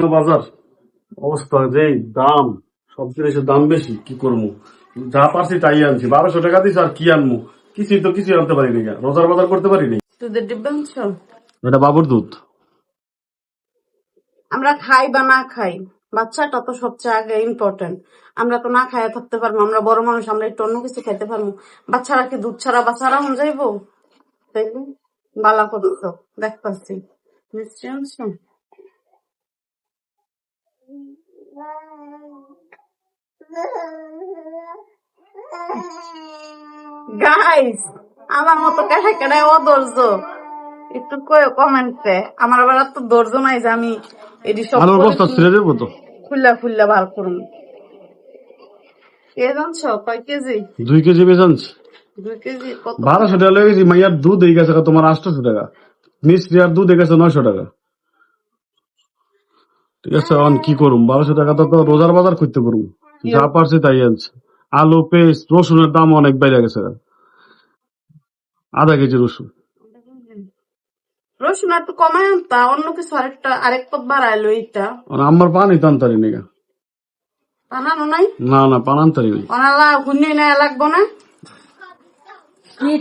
বাজার অবস্থা যে দাম সব জিনিসের দাম বেশি কি করব? যা পারছি তাই আনছি। বারোশো টাকা দিছি আর কি আনব? কিছুই তো কিছু আনতে পারিনি। রোজার বাজার করতে পারিনি? দুধের ডিব্বা আনছো এটা বাবুর দুধ। আমরা খাই বা না খাই বাচ্চাটা তো সবচেয়ে আগে ইম্পর্টেন্ট আমরা তো না খাইয়া থাকতে পারব আমরা বড় মানুষ আমরা একটু অন্য কিছু খাইতে পারব। বাচ্চারা কি দুধ ছাড়া বাচ্চারা হন যাইবো? দেখবি বালা করতো দেখ পাচ্ছি মিষ্টি আনছো? গাইস আমার মতো কেটে কেটে অধৈর্য একটু কয়ে কমেন্টে। আমার আবার এত ধৈর্য নাই যে আমি এটি সব তো। খুল্লা খুল্লা বার করুন। কে জানছ? কয় কেজি? দুই কেজি কত? বারোশো টাকা লেগেছি মাইয়ার দুধ এই গেছে তোমার আটশোশো টাকা। আর দুধ এই গেছে নয়শো টাকা। ঠিক আছে অন কি করুম? বারোশো টাকা তো তো রোজার বাজার করতে পারব যা পারছি তাই আনছে। আলু পেস্ট রসুনের দাম অনেক বেড়ে গেছে। আধা কেজি রসুন। রসুন একটু কমায় আনতা অন্য কিছু আরেকটা আরেক পথ বাড়াইলো এইটা আমার পানি টানতারি নিগা বানানো নাই? না না নেই। না লাগবো না?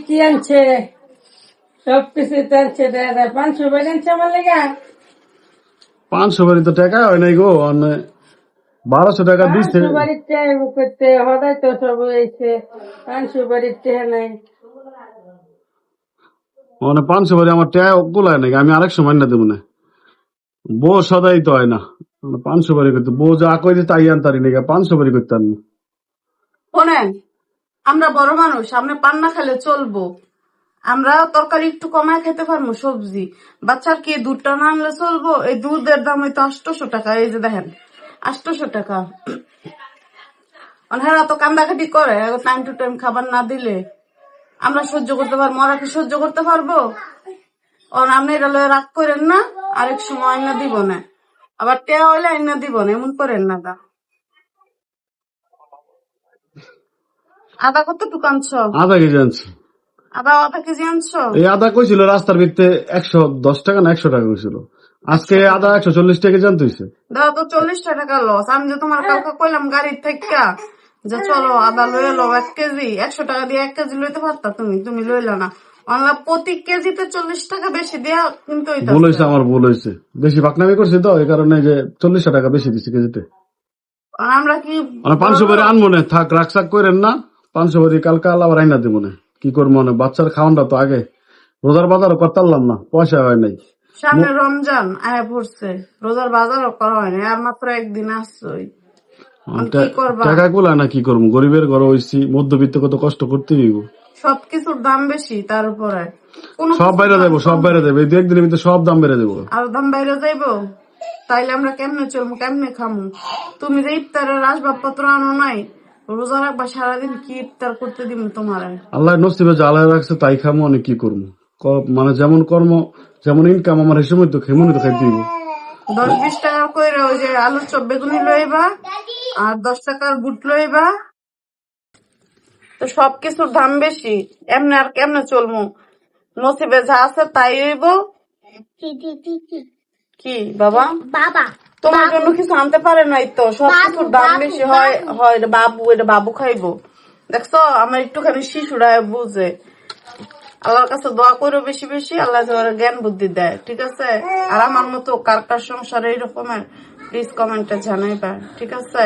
কি আনছে? সব কিছু আনছে দাদা পাঁচশো বাড়ি আনছে আমার লেগা? পাঁচশো বাড়ি তো টাকা হয় নাই গো মানে বারোশো টাকা দিচ্ছে পাঁচশো বাড়িতে করতে হদাই তো সব হয়েছে পাঁচশো বাড়িতে নাই। মানে পাঁচশো বাড়ি আমার টাকা গোলায় নাকি আমি আরেক সময় না দেবো না। বউ সদাই তো হয় না। মানে পাঁচশো বাড়ি করতে বউ যা কই দিয়ে তাই আনতারি নাকি পাঁচশো বাড়ি করতে আনব। আমরা বড় মানুষ আমরা পান্না খেলে চলবো। আমরা তরকারি একটু কমায় খেতে পারব, সবজি। বাচ্চার কি দুধটা না আনলে চলবো? এই দুধের দাম হয়তো আটশোশো টাকা, এই যে দেখেন, আটশোশো টাকা। হ্যাঁ তো কান্দাকাটি করে টাইম টু টাইম খাবার না দিলে আমরা সহ্য করতে পারব, ওরা কি সহ্য করতে পারব? আপনি এটা রাগ করেন না, আরেক সময় আইনা দিব না। আবার টেয়া হইলে আইনা দিব না, এমন করেন না দা আদা কত টুকু আনছো? আধা কেজি আদা আধা কেজি আনছো? এই আদা কইছিল রাস্তার ভিত্তে একশো দশ টাকা না একশো টাকা কইছিল। আজকে আদা একশো চল্লিশ টাকা জানতে হইছে। দাদা তো চল্লিশটা টাকা লস আমি যে তোমার কালকে কইলাম গাড়ির থেকে যে চলো আদা লয়ে লো এক কেজি একশো টাকা দিয়ে এক কেজি লইতে পারতা তুমি তুমি লইলা না। অনলা প্রতি কেজিতে চল্লিশ টাকা বেশি দেয়া কিন্তু। ভুল হয়েছে আমার ভুল হয়েছে বেশি পাকনামি করছি তো এই কারণে যে চল্লিশ টাকা বেশি দিছি কেজিতে। আর আমরা কি মানে পাঁচশো বাড়ি আনব না থাক রাখসাক করেন না পাঁচশো বাড়ি কালকে আবার আইনা দেবো না। কি করব মানে বাচ্চার খাওয়ানটা তো আগে। রোজার বাজারও করতে পারলাম না পয়সা হয় নাই। সামনে রমজান আয়া পড়ছে। রোজার বাজারও করা হয় না আর মাত্র একদিন আসছই। টাকা গুলা না কি করব? গরিবের ঘর হইছি মধ্যবিত্ত কত কষ্ট করতে হইব। সবকিছুর দাম বেশি তার উপরে। সব বাইরে দেবো সব বাইরে দেবো। এই দু একদিনের ভিতরে সব দাম বেড়ে দেবো। আর দাম বাইরে যাইবো তাইলে আমরা কেমনে চলবো কেমনে খামু? তুমি যে ইফতারের আসবাবপত্র আনো নাই রোজা রাখবা সারাদিন কি ইফতার করতে দিব তোমার? আল্লাহ নসিবে জ্বালায় রাখছে তাই খামো অনেক কি করব। মানে যেমন কর্ম যেমন ইনকাম আমার হিসেবে তো খেমনি তো খাইতে দিব দশ বিশ টাকা করে ওই যে আলুর চপ বেগুনি লইবা আর দশ টাকার বুট লইবা। তো সবকিছুর দাম বেশি এমনি আর কেমনে চলবো নসিবে যা আছে তাই হইব। কি বাবা? বাবা। তোমার জন্য কিছু আনতে পারে নাই তো সব কিছুর দাম বেশি হয় হয় বাবু এটা বাবু খাইবো। দেখছ আমার একটুখানি শিশুরা বুঝে। আল্লাহর কাছে দোয়া করো বেশি বেশি আল্লাহ জ্ঞান বুদ্ধি দেয় ঠিক আছে? আর আমার মতো কার কার সংসারে এইরকমের প্লিজ কমেন্টটা জানাইবা ঠিক আছে?